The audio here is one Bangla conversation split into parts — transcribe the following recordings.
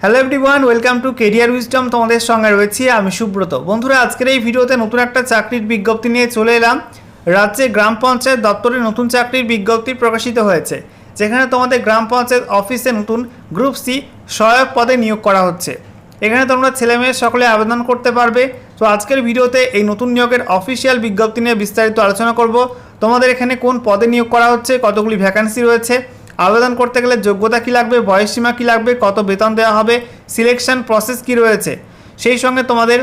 Hello everyone welcome to career wisdom তোমাদের সঙ্গে রয়েছি, আমি সুব্রত। বন্ধুরা, আজকের এই ভিডিওতে নতুন একটা চাকরির বিজ্ঞপ্তি নিয়ে চলে এলাম। রাজ্যে গ্রাম পঞ্চায়েত দপ্তরে নতুন চাকরির বিজ্ঞপ্তি প্রকাশিত হয়েছে, যেখানে তোমাদের গ্রাম পঞ্চায়েত অফিসে নতুন গ্রুপ সি সহায়ক পদে নিয়োগ করা হচ্ছে। এখানে তোমরা ছেলে মেয়ে সকলে আবেদন করতে পারবে। তো আজকের ভিডিওতে এই নতুন নিয়োগের অফিসিয়াল বিজ্ঞপ্তি নিয়ে বিস্তারিত আলোচনা করব। তোমাদের এখানে কোন পদে নিয়োগ করা হচ্ছে, কতগুলি ভ্যাকান্সি রয়েছে আবেদন করতে গেলে যোগ্যতা কী লাগবে বয়সসীমা কী লাগবে, কত বেতন দেওয়া হবে, সিলেকশন প্রসেস কী রয়েছে, সেই সঙ্গে তোমাদের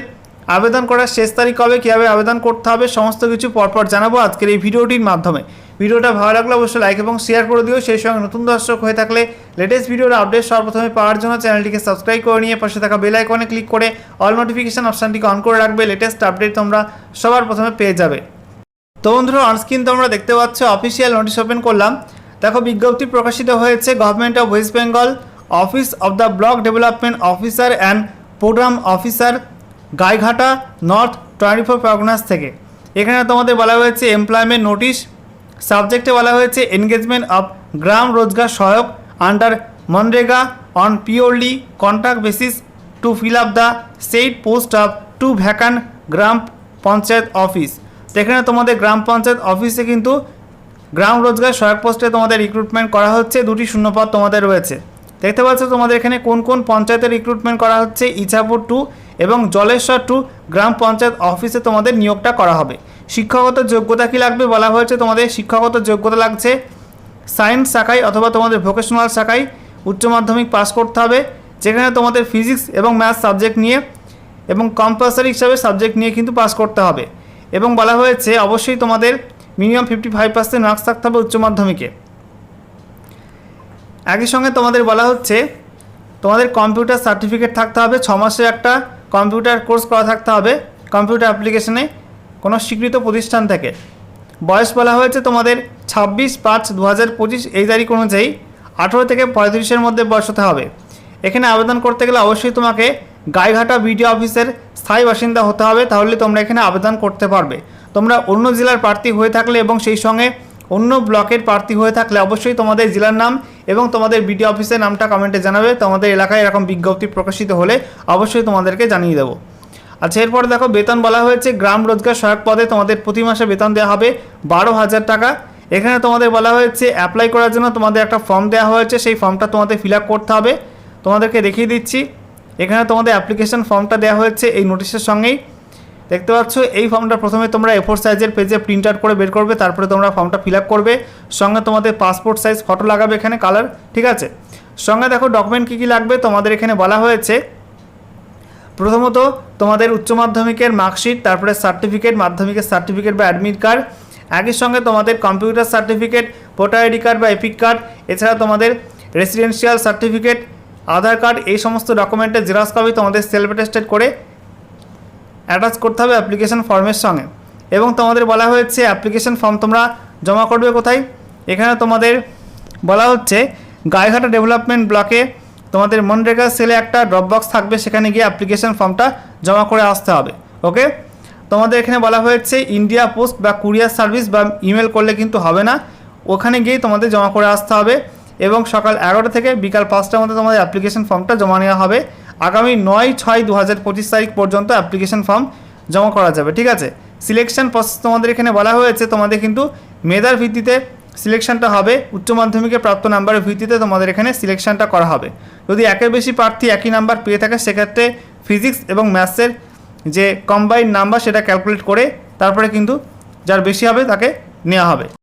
আবেদন করার শেষ তারিখ কবে, কীভাবে আবেদন করতে হবে, সমস্ত কিছু পরপর জানাব আজকের এই ভিডিওটির মাধ্যমে। ভিডিওটা ভালো লাগলে অবশ্যই লাইক এবং শেয়ার করে দিও, সেই সঙ্গে নতুন দর্শক হয়ে থাকলে লেটেস্ট ভিডিওর আপডেট সর্বপ্রথমে পাওয়ার জন্য চ্যানেলটিকে সাবস্ক্রাইব করে নিয়ে পাশে থাকা বেল আইকনে ক্লিক করে অল নোটিফিকেশান অপশানটিকে অন করে রাখবে লেটেস্ট আপডেট তোমরা সবার প্রথমে পেয়ে যাবে। তো বন্ধুরা অনস্ক্রিন তোমরা দেখতে পাচ্ছ অফিসিয়াল নোটিশ ওপেন করলাম। দেখো, বিজ্ঞপ্তি প্রকাশিত হয়েছে government of West Bengal office of the block development officer and programme officer Gaighata North twenty four Parganas থেকে। এখানে তোমাদের বলা হয়েছে এমপ্লয়মেন্ট নোটিশ সাবজেক্টে বলা হয়েছে engagement of Gram Rozgar Sahayak under MNREGA on purely contract basis to fill up the said post of two vacant Gram Panchayat office এখানে তোমাদের গ্রাম পঞ্চায়েত অফিসে কিন্তু গ্রাম রোজগার সহায়ক পোস্টে তোমাদের রিক্রুটমেন্ট করা হচ্ছে, দুটি শূন্যপদ তোমাদের রয়েছে। দেখতে পাচ্ছ তোমাদের এখানে কোন কোন পঞ্চায়েতে রিক্রুটমেন্ট করা হচ্ছে, ইছাপুর টু এবং জলেশ্বর টু গ্রাম পঞ্চায়েত অফিসে তোমাদের নিয়োগটা করা হবে। শিক্ষাগত যোগ্যতা কি লাগবে বলা হয়েছে, তোমাদের শিক্ষাগত যোগ্যতা লাগছে সায়েন্স শাখায় অথবা তোমাদের ভোকেশনাল শাখায়। উচ্চ মাধ্যমিক পাস করতে হবে, যেখানে তোমাদের ফিজিক্স এবং ম্যাথ সাবজেক্ট নিয়ে এবং কম্পালসারি হিসাবে সাবজেক্ট নিয়ে কিন্তু পাস করতে হবে। এবং বলা হয়েছে, অবশ্যই তোমাদের minimum fifty five percent marks থাকতে হবে উচ্চ মাধ্যমিকে। একই সঙ্গে তোমাদের বলা হচ্ছে, তোমাদের কম্পিউটার সার্টিফিকেট থাকতে হবে, ছ মাসের একটা কম্পিউটার কোর্স করা থাকতে হবে কম্পিউটার অ্যাপ্লিকেশনে কোনো স্বীকৃত প্রতিষ্ঠান থেকে। বয়স বলা হয়েছে তোমাদের ছাব্বিশ পাঁচ দু হাজার পঁচিশ এই তারিখ অনুযায়ী আঠেরো থেকে পঁয়ত্রিশের মধ্যে বয়স হতে হবে। এখানে আবেদন করতে গেলে অবশ্যই তোমাকে গাইঘাটা বিডিও অফিসের স্থায়ী বাসিন্দা হতে হবে, তাহলে তোমরা এখানে আবেদন করতে পারবে। তোমরা অন্য জেলার প্রার্থী হয়ে থাকলে এবং সেই সঙ্গে অন্য ব্লকের প্রার্থী হয়ে থাকলে অবশ্যই তোমাদের জেলার নাম এবং তোমাদের বিডিও অফিসের নামটা কমেন্টে জানাবে। তোমাদের এলাকায় এরকম বিজ্ঞপ্তি প্রকাশিত হলে অবশ্যই তোমাদেরকে জানিয়ে দেবো। আচ্ছা এরপর দেখো বেতন বলা হয়েছে, গ্রাম রোজগার সহায়ক পদে তোমাদের প্রতি মাসে বেতন দেওয়া হবে বারো হাজার টাকা। এখানে তোমাদের বলা হয়েছে অ্যাপ্লাই করার জন্য তোমাদের একটা ফর্ম দেওয়া হয়েছে, সেই ফর্মটা তোমাদের ফিল করতে হবে। তোমাদেরকে দেখিয়ে দিচ্ছি। এখানে তোমাদের অ্যাপ্লিকেশন ফর্মটা দেওয়া হয়েছে এই নোটিশের সঙ্গেই। দেখতে পাচ্ছ, এই ফর্মটা প্রথমে তোমরা এফোর সাইজের পেজে প্রিন্ট আউট করে বের করবে, তারপরে তোমরা ফর্মটা ফিল আপ করবে। সঙ্গে তোমাদের পাসপোর্ট সাইজ ফটো লাগাবে এখানে কালার ঠিক আছে? সঙ্গে দেখো ডকুমেন্ট কী কী লাগবে, তোমাদের এখানে বলা হয়েছে, প্রথমত তোমাদের উচ্চ মাধ্যমিকের মার্কশিট তারপরে সার্টিফিকেট মাধ্যমিকের সার্টিফিকেট বা অ্যাডমিট কার্ড একই সঙ্গে তোমাদের computer certificate voter ID card বা এপিক কার্ড এছাড়া তোমাদের রেসিডেন্সিয়াল সার্টিফিকেট আধার কার্ড, এই সমস্ত ডকুমেন্টের জেরক্স কপি তোমাদের সেলফ অ্যাটেস্টেড করে অ্যাটাচ করতে হবে অ্যাপ্লিকেশন ফর্মের সঙ্গে। এবং তোমাদের বলা হয়েছে অ্যাপ্লিকেশন ফর্ম তোমরা জমা করবে কোথায়? এখানে তোমাদের বলা হচ্ছে গায়েঘাটা ডেভেলপমেন্ট ব্লকে তোমাদের মনরেগা সেলে একটা ড্রপ বক্স থাকবে, সেখানে গিয়ে অ্যাপ্লিকেশন ফর্মটা জমা করে আসতে হবে ওকে তোমাদের এখানে বলা হয়েছে ইন্ডিয়া পোস্ট বা কুরিয়ার সার্ভিস বা ইমেল করলে কিন্তু হবে না, ওখানে গিয়েই তোমাদের জমা করে আসতে হবে। এবং সকাল এগারোটা থেকে বিকাল পাঁচটার মধ্যে তোমাদের অ্যাপ্লিকেশন ফর্মটা জমা নেওয়া হবে। আগামী নয় ছয় দু হাজার পঁচিশ তারিখ পর্যন্ত অ্যাপ্লিকেশন ফর্ম জমা করা যাবে, ঠিক আছে? সিলেকশন প্রসেস তোমাদের এখানে বলা হয়েছে, তোমাদের কিন্তু মেধার ভিত্তিতে সিলেকশনটা হবে, উচ্চ মাধ্যমিকে প্রাপ্ত নাম্বারের ভিত্তিতে তোমাদের এখানে সিলেকশনটা করা হবে। যদি একের বেশি প্রার্থী একই নাম্বার পেয়ে থাকে, সেক্ষেত্রে ফিজিক্স এবং ম্যাথসের যে কম্বাইন্ড নাম্বার সেটা ক্যালকুলেট করে তারপরে কিন্তু যার বেশি হবে তাকে নেওয়া হবে।